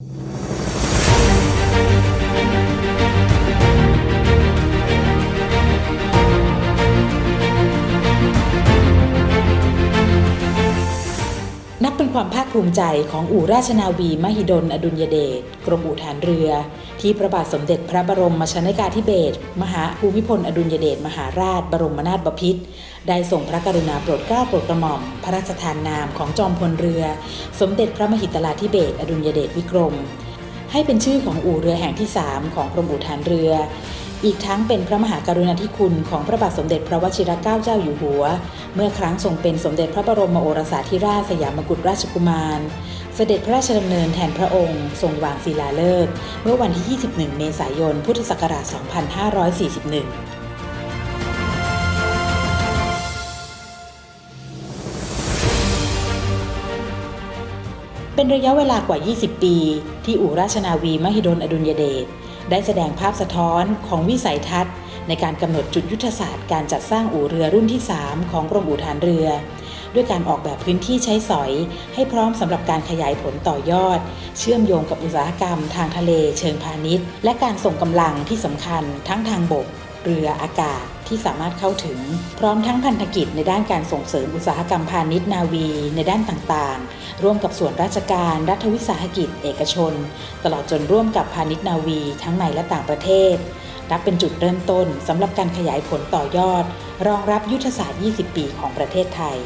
นั เป็นความภาคภูมิใจของอู่ราชนาวีมหิดล อดุลยเดชกรมอู่ฐานเรือ ที่พระบาทสมเด็จพระบรมมชนกาธิเบศรมหาภูมิพล อดุลยเดชมหาราช บรมนาถบพิตรได้ส่งพระกรุณาโปรดเกล้าโปรดกระหม่อม พระราชทานนามของจอมพลเรือ สมเด็จพระมหิดลาธิเบศรอดุลยเดชวิกรม ให้เป็นชื่อของอู่เรือแห่งที่ 3 ของกรมอู่ฐานเรือ อีกทั้งเป็นพระมหากรุณาธิคุณของพระบาทสมเด็จพระวชิรเกล้าเจ้าอยู่หัว เมื่อครั้งทรงเป็นสมเด็จพระบรมโอรสาธิราชสยามกุฎราชกุมาร เสด็จพระราชดำเนินแทนพระองค์ ทรงวางศิลาฤกษ์เมื่อวันที่ 21 เมษายน พุทธศักราช 2541เป็นระยะเวลากว่า 20 ปี ที่อู่ราชนาวีมหิดลอดุลยเดช ได้แสดงภาพสะท้อนของวิสัยทัศน์ ในการกำหนดจุดยุทธศาสตร์การจัดสร้างอู่เรือรุ่นที่ 3 ของกรมอู่ฐานเรือ ด้วยการออกแบบพื้นที่ใช้สอย ให้พร้อมสำหรับการขยายผลต่อยอด เชื่อมโยงกับอุตสาหกรรม ทางทะเล เชิงพาณิชย์ และการส่งกำลังที่สำคัญทั้งทางบก เรืออากาศที่สามารถเข้าถึง พร้อมทั้งพันธกิจในด้านการส่งเสริมอุตสาหกรรมพาณิชย์นาวี ในด้านต่างๆ ร่วมกับส่วนราชการ รัฐวิสาหกิจ เอกชน ตลอดจนร่วมกับพาณิชย์นาวี ทั้งในและต่างประเทศนับเป็นจุดเริ่มต้นสำหรับการขยายผลต่อยอด รองรับยุทธศาสตร์ 20 ปีของประเทศไทย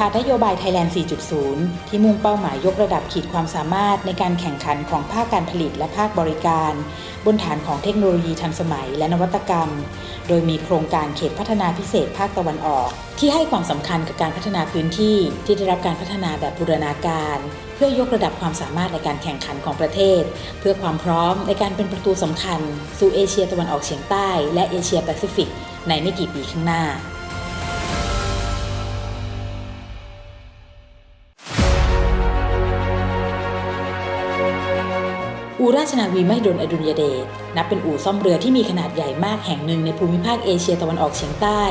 ผ่านนโยบายไทยแลนด์ 4.0 ที่มุ่งเป้าหมายยกระดับขีดความสามารถในการแข่งขันของภาคการผลิตและภาคบริการ บนฐานของเทคโนโลยีทันสมัยและนวัตกรรม โดยมีโครงการเขตพัฒนาพิเศษภาคตะวันออก ที่ให้ความสำคัญกับการพัฒนาพื้นที่ที่ได้รับการพัฒนาแบบบูรณาการ เพื่อยกระดับความสามารถในการแข่งขันของประเทศ เพื่อความพร้อมในการเป็นประตูสำคัญ สู่เอเชียตะวันออกเฉียงใต้ และเอเชียแปซิฟิกในไม่กี่ปีข้างหน้า อู่ราชนาวีมหิดลอดุลยเดชนับเป็นอู่ซ่อมเรือที่มีขนาดใหญ่มากแห่งหนึ่งในภูมิภาคเอเชียตะวันออกเฉียงใต้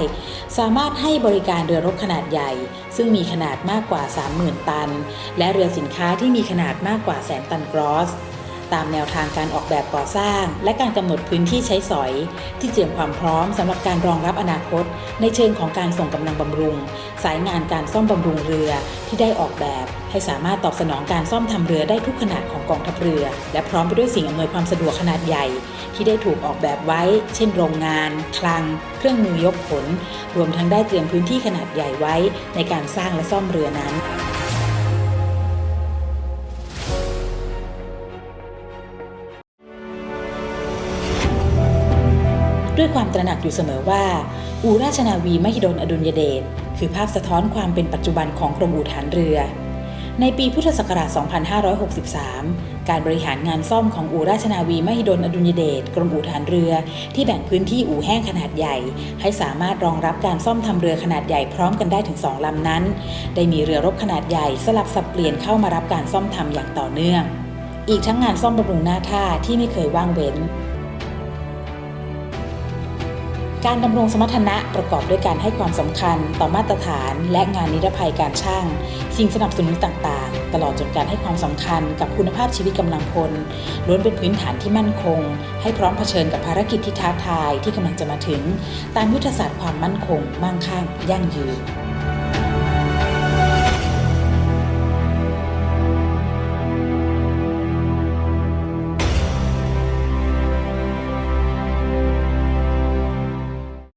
สามารถให้บริการเรือรบขนาดใหญ่ ซึ่งมีขนาดมากกว่า 30,000 ตัน และเรือสินค้าที่มีขนาดมากกว่าแสนตันกรอส ตามแนวทางการออกแบบก่อสร้าง และการกำหนดพื้นที่ใช้สอย ที่เตรียมความพร้อมสำหรับการรองรับอนาคต ในเชิงของการส่งกำลังบำรุง สายงานการซ่อมบำรุงเรือที่ได้ออกแบบ ให้สามารถตอบสนองการซ่อมทำเรือได้ทุกขนาดของกองทัพเรือ และพร้อมไปด้วยสิ่งอำนวยความสะดวกขนาดใหญ่ ที่ได้ถูกออกแบบไว้ เช่น โรงงาน คลัง เครื่องมือยกขน รวมทั้งได้เตรียมพื้นที่ขนาดใหญ่ไว้ ในการสร้างและซ่อมเรือนั้น ด้วยความตระหนักอยู่เสมอว่า อูราชนาวีมหิดลอดุลยเดชคือภาพสะท้อนความเป็นปัจจุบันของกรมอู่ฐานเรือ ในปีพุทธศักราช 2563 การบริหารงานซ่อมของอู่ราชนาวีมหิดลอดุลยเดชกรมอู่ฐานเรือ ที่แบ่งพื้นที่อู่แห้งขนาดใหญ่ ให้สามารถรองรับการซ่อมทำเรือขนาดใหญ่พร้อมกันได้ถึง 2ลำนั้น ได้มีเรือรบขนาดใหญ่สลับสับเปลี่ยนเข้ามารับการซ่อมทำอย่างต่อเนื่อง อีกทั้งงานซ่อมบำรุงหน้าท่าที่ไม่เคยว่างเว้น การดำรงสมรรถนะประกอบด้วยการให้ความสำคัญต่อมาตรฐาน และงานนิรภัยการช่าง สิ่งสนับสนุนต่างๆ ตลอดจนการให้ความสำคัญกับคุณภาพชีวิตกำลังพลล้วนเป็นพื้นฐานที่มั่นคง ให้พร้อมเผชิญกับภารกิจที่ท้าทายที่กำลังจะมาถึง ตามยุทธศาสตร์ความมั่นคง มั่งคั่งยั่งยืน